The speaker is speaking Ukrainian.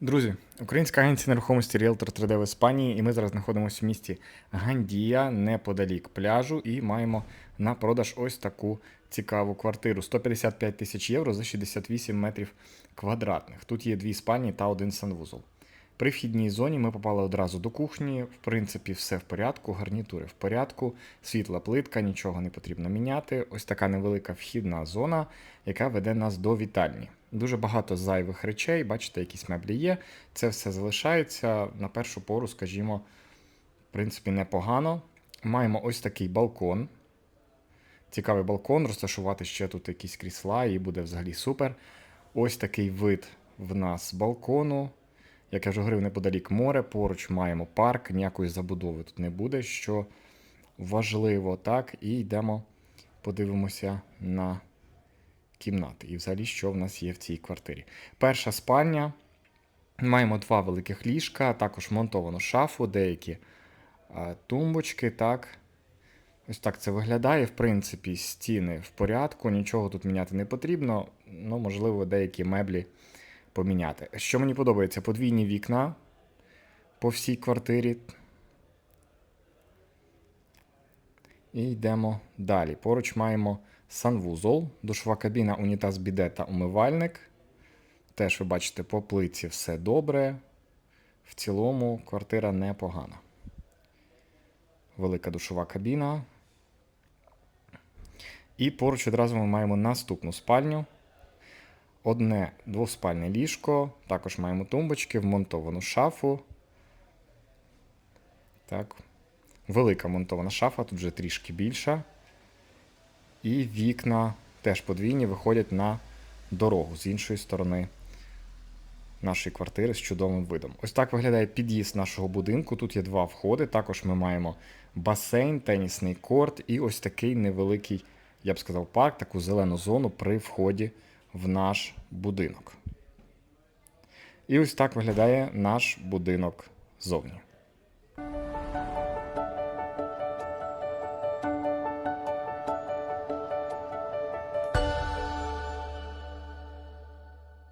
Друзі, українська агенція нерухомості Realtor 3D в Іспанії, і ми зараз знаходимося в місті Гандія, неподалік пляжу, і маємо на продаж ось таку цікаву квартиру. 155 тисяч євро за 68 метрів квадратних. Тут є дві спальні та один санвузол. При вхідній зоні ми попали одразу до кухні. В принципі, все в порядку, гарнітури в порядку, світла плитка, нічого не потрібно міняти. Ось така невелика вхідна зона, яка веде нас до вітальні. Дуже багато зайвих речей, бачите, якісь меблі є. Це все залишається на першу пору, скажімо, в принципі, непогано. Маємо ось такий балкон. Цікавий балкон, розташувати ще тут якісь крісла, і буде взагалі супер. Ось такий вид в нас балкону. Як я вже говорив, неподалік море, поруч маємо парк, ніякої забудови тут не буде, що важливо, так. І йдемо, подивимося на кімнати. І взагалі, що в нас є в цій квартирі. Перша спальня. Маємо два великих ліжка, також монтовану шафу, деякі тумбочки. так. Ось так це виглядає. В принципі, стіни в порядку, нічого тут міняти не потрібно. Ну, можливо, деякі меблі поміняти. Що мені подобається, подвійні вікна по всій квартирі. І йдемо далі. Поруч маємо санвузол, душова кабіна, унітаз, біде та умивальник. Теж ви бачите, по плиці все добре. В цілому квартира непогана. Велика душова кабіна. І поруч одразу ми маємо наступну спальню. Одне двоспальне ліжко. Також маємо тумбочки, вмонтовану шафу. Так. Велика монтована шафа, тут вже трішки більша. І вікна теж подвійні виходять на дорогу з іншої сторони нашої квартири з чудовим видом. Ось так виглядає під'їзд нашого будинку. Тут є два входи. Також ми маємо басейн, тенісний корт і ось такий невеликий, я б сказав, парк, таку зелену зону при вході в наш будинок. І ось так виглядає наш будинок ззовні.